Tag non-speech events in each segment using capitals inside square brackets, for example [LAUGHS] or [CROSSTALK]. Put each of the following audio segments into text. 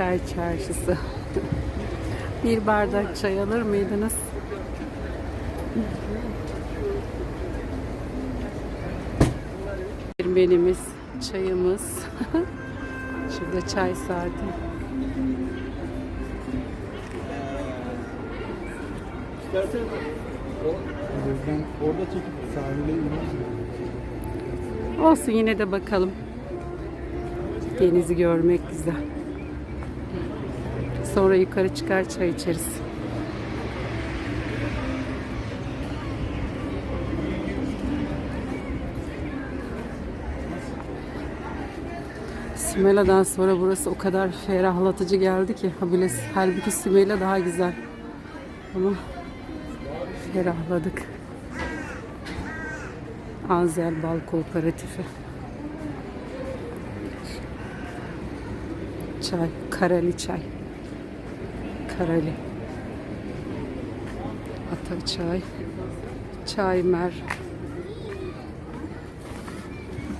Çay çarşısı. bir bardak çay alır mıydınız? Menümüz, çayımız. [LAUGHS] Şurada çay saati. İstersen orada çekip sahile. Olsun yine de bakalım. Denizi görmek güzel. Sonra yukarı çıkar çay içeriz. Sümela'dan sonra burası o kadar ferahlatıcı geldi ki. Halbuki Sümela daha güzel. Ama ferahladık. Anzel Bal Kooperatifi. Çay, kareli çay. Kareli. Ata çay. Çay mer.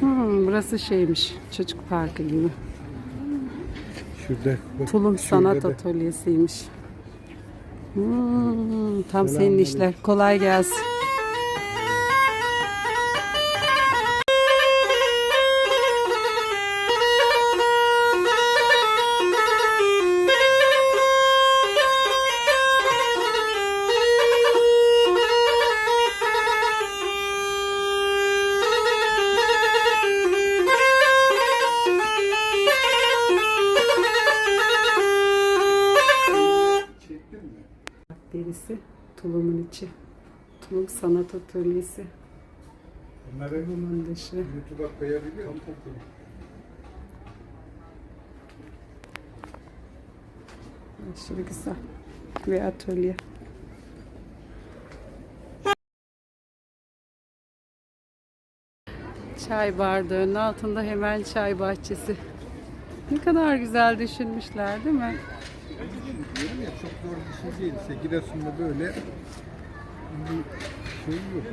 Hmm, burası şeymiş, çocuk parkı gibi. Şurada. bak, Tulum şurada Sanat da. Atölyesi'ymiş. Hmm, tam senin Selamünaleyküm. işler. Kolay gelsin. Derisi tulumun içi. Tulum Sanat Atölyesi. Bunları Tulumun dışı. YouTube'a koyabiliyor musun? Aşırı güzel. Ve atölye. Çay bardağının altında hemen çay bahçesi. Ne kadar güzel düşünmüşler değil mi? Çok zor bir şey değil. İşte Giresun'da böyle bir şey yok.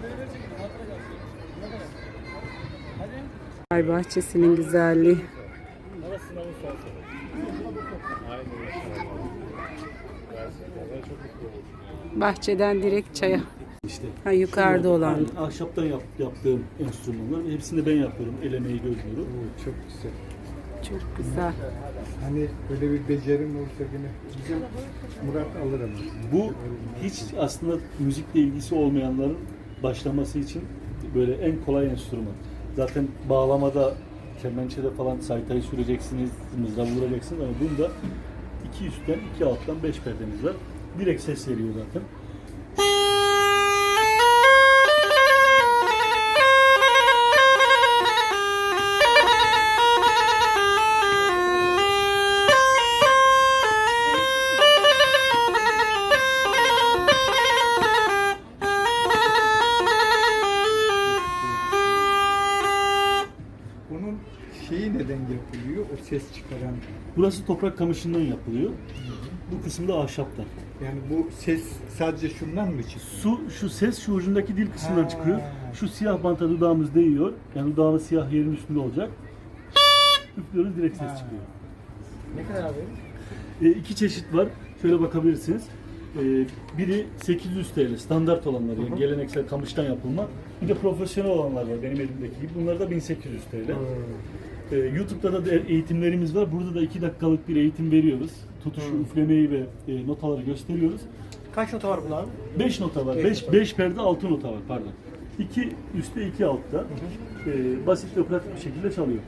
Çay bahçesinin güzelliği. Bahçeden direkt çaya. İşte. Ha, yukarıda olan. Aynen, ahşaptan yap, yaptığım enstrümanlar. Hepsini ben yapıyorum. El emeği göz nuru. Oo, çok güzel. Çok güzel. Hani böyle bir becerim olsa yine bizim Murat alır ama. Bu hiç aslında müzikle ilgisi olmayanların başlaması için böyle en kolay enstrüman. Zaten bağlamada, kemençede falan saytayı süreceksiniz, mızrağı vuracaksınız ama bunda iki üstten, iki alttan beş perdemiz var. Direkt ses veriyor zaten. Yapılıyor? O ses çıkaran. Burası toprak kamışından yapılıyor. Bu kısım da ahşaptan. Yani bu ses sadece şundan mı çıkıyor? Su, şu ses şu ucundaki dil kısmından Ha. çıkıyor. Şu siyah banta dudağımız değiyor. Yani dudağımız siyah yerin üstünde olacak. Üflüyoruz direkt ses Ha. çıkıyor. Ne kadar abi? E, iki çeşit var. Şöyle bakabilirsiniz. E, biri 800 TL standart olanlar yani geleneksel kamıştan yapılma. Bir de profesyonel olanlar var benim elimdeki gibi. Bunlar da 1800 TL. E, YouTube'da da eğitimlerimiz var. Burada da 2 dakikalık bir eğitim veriyoruz. Tutuşu, üflemeyi ve e, notaları gösteriyoruz. Kaç nota var bunların? 5 nota var. Beş 5 nota. 5 perde 6 nota var pardon. 2 üstte 2 altta. E, basit ve pratik bir şekilde çalıyor.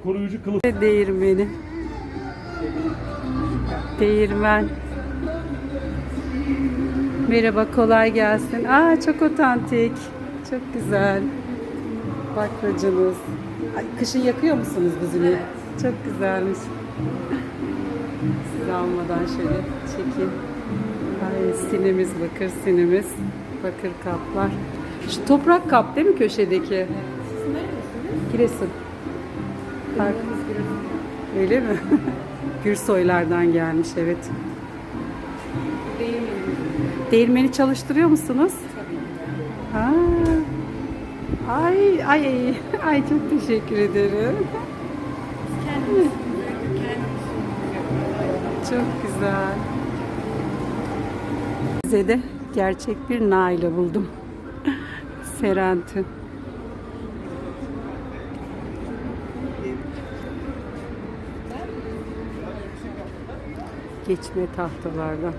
Yanında koruyucu kılıf Değirmeni. Değirmen. Merhaba, kolay gelsin. Aa, çok otantik. Çok güzel. Baklacınız. Ay, kışın yakıyor musunuz buzunu? Çok güzelmiş. Sizi almadan şöyle çekeyim. Ay, sinimiz, bakır sinimiz. Bakır kaplar. Şu toprak kap değil mi köşedeki? Giresun. Park. Öyle mi? [LAUGHS] Gürsoylardan gelmiş evet. Değirmeni çalıştırıyor musunuz? Ha. Ay ay ay [LAUGHS] çok teşekkür ederim. Çok güzel. Size de gerçek bir naile buldum. [LAUGHS] Serentü. Geçme tahtalardan.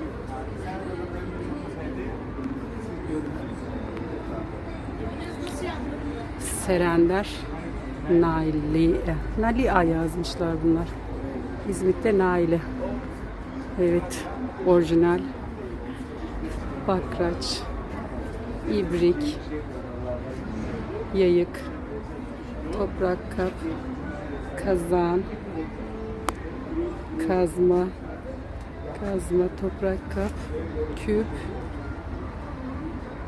Serender Naili Nalia yazmışlar bunlar. İzmit'te Naile. Evet, orijinal. Bakraç, ibrik, yayık, toprak kap, kazan, kazma, kazma, toprak kap, küp,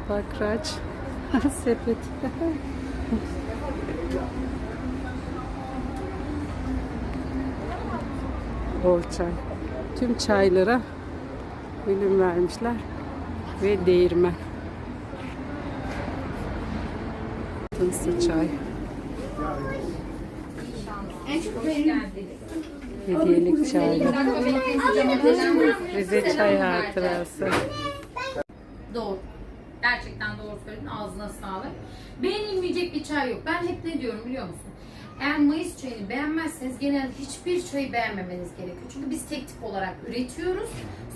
bakraç, [LAUGHS] sepet. [LAUGHS] Bol çay. Tüm çaylara bölüm vermişler ve değirmen. Tınsı çay. Hediyelik çay. Rize çay hatırası. Doğru. Gerçekten doğru söyledin. Ağzına sağlık. Beğenilmeyecek bir çay yok. Ben hep ne diyorum biliyor musun? Eğer Mayıs çayını beğenmezseniz genel hiçbir çayı beğenmemeniz gerekiyor. Çünkü biz tek tip olarak üretiyoruz.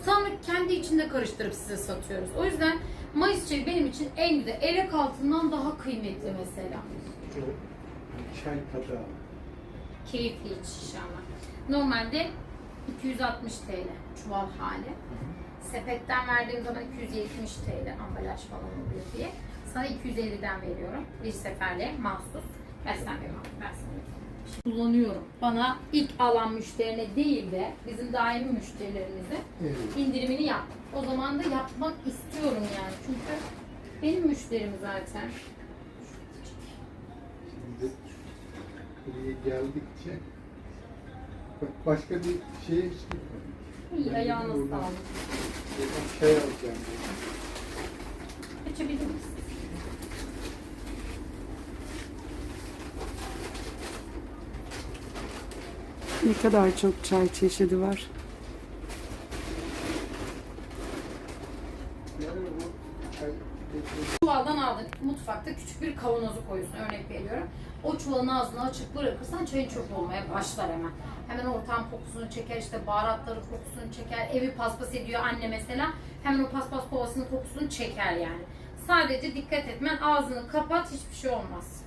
Sonra kendi içinde karıştırıp size satıyoruz. O yüzden Mayıs çayı benim için en güzel. Elek altından daha kıymetli mesela. Çay tadı. Keyifli iç inşallah. Normalde 260 TL çuval hali. Sepetten verdiğim zaman 270 TL ambalaj falan oluyor diye. Sana 250'den veriyorum. Bir seferle mahsus. Beslenme beslenme. Kullanıyorum. Bana ilk alan müşterine değil de bizim daimi müşterilerimize Evet. indirimini yap. O zaman da yapmak istiyorum yani. Çünkü benim müşterim zaten. Şimdi buraya geldikçe bak başka bir şeye hiç gitmedik. İyi ayağına Buradan- sağlık. Buradan çay alacağım. Açabilir misin? Ne kadar çok çay çeşidi var. Yani bu çay Çuvaldan aldın. Mutfakta küçük bir kavanozu koyuyorsun. Örnek veriyorum. O çuvalın ağzını açık bırakırsan çayın çöp olmaya başlar hemen. Hemen ortam kokusunu çeker, işte baharatları kokusunu çeker. Evi paspas ediyor anne mesela. Hemen o paspas kovasının kokusunu çeker yani. Sadece dikkat etmen ağzını kapat hiçbir şey olmaz.